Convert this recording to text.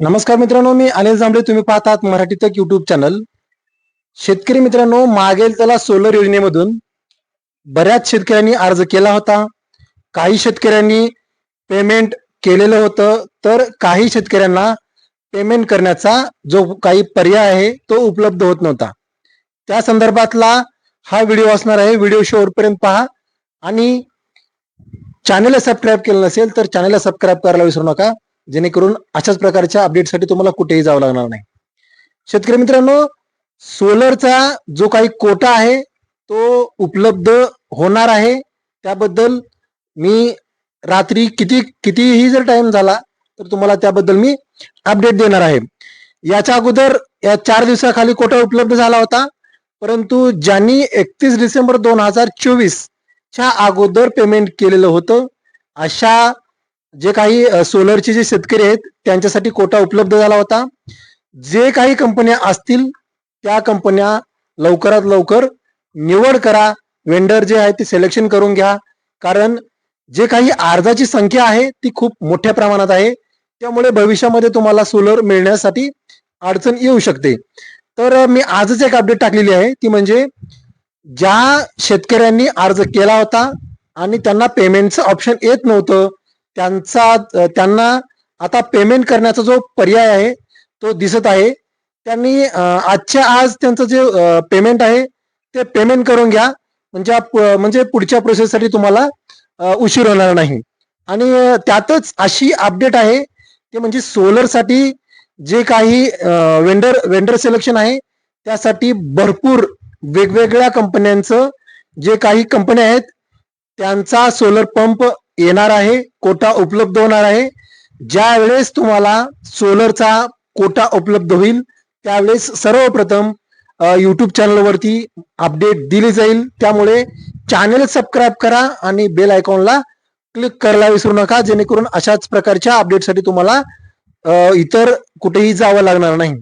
नमस्कार मित्रांनो मी अनिल जांभळे. तुम्ही पाहतात मराठी तक युट्यूब चॅनल शेतकरी मित्रांनो मागेल त्याला सोलर योजनेमधून बऱ्याच शेतकऱ्यांनी अर्ज केला होता. काही शेतकऱ्यांनी पेमेंट केलेलं होतं. तर काही शेतकऱ्यांना पेमेंट करण्याचा जो काही पर्याय आहे तो उपलब्ध होत नव्हता. त्या संदर्भातला हा व्हिडिओ असणार आहे. व्हिडिओ शेवटपर्यंत पहा. आणि चॅनेलला सबस्क्राईब केलं नसेल तर चॅनेलला सबस्क्राईब करायला विसरू नका. जेणेकरून अशाच प्रकारच्या अपडेटसाठी तुम्हाला कुठेही जावं लागणार नाही. शेतकरी मित्रांनो सोलरचा जो काही कोटा आहे तो उपलब्ध होणार आहे. त्याबद्दल मी रात्री किती कितीही जर टाइम झाला तर तुम्हाला त्याबद्दल मी अपडेट देणार आहे. याच्या अगोदर या चार दिवसाखाली कोटा उपलब्ध झाला होता. परंतु ज्यांनी एकतीस डिसेंबर दोन हजार चोवीस च्या अगोदर पेमेंट केलेलं होतं अशा जे काही सोलरचे जे शेतकरी आहेत त्यांच्यासाठी कोटा उपलब्ध झाला होता. जे काही कंपन्या असतील त्या कंपन्या लवकरात लवकर निवड करा. वेंडर जे आहे ते सिलेक्शन करून घ्या. कारण जे काही अर्जाची संख्या आहे ती खूप मोठ्या प्रमाणात आहे. त्यामुळे भविष्यामध्ये तुम्हाला सोलर मिळण्यासाठी अडचण येऊ शकते. तर मी आजच एक अपडेट टाकलेली आहे. ती म्हणजे ज्या शेतकऱ्यांनी अर्ज केला होता आणि त्यांना पेमेंटचं ऑप्शन येत नव्हतं त्यांचा त्यांना आता पेमेंट करण्याचा जो पर्याय आहे तो दिसत आहे. त्यांनी आजच्या आज त्यांचं जे पेमेंट आहे ते पेमेंट करून घ्या. म्हणजे म्हणजे पुढच्या प्रोसेससाठी तुम्हाला उशीर होणार नाही. आणि त्यातच अशी अपडेट आहे ते म्हणजे सोलरसाठी जे काही वेंडर वेंडर सिलेक्शन आहे त्यासाठी भरपूर वेगवेगळ्या कंपन्यांचं जे काही कंपन्या आहेत त्यांचा सोलर पंप येणार आहे कोटा उपलब्ध होणार आहे. ज्या वेळेस तुम्हाला सोलरचा कोटा उपलब्ध होईल त्यावेळेस सर्वप्रथम युट्यूब चॅनलवरती अपडेट दिली जाईल. त्यामुळे चॅनल सबस्क्राईब करा आणि बेल आयकॉनला क्लिक करायला विसरू नका. जेणेकरून अशाच प्रकारच्या अपडेटसाठी तुम्हाला इतर कुठेही जावं लागणार नाही.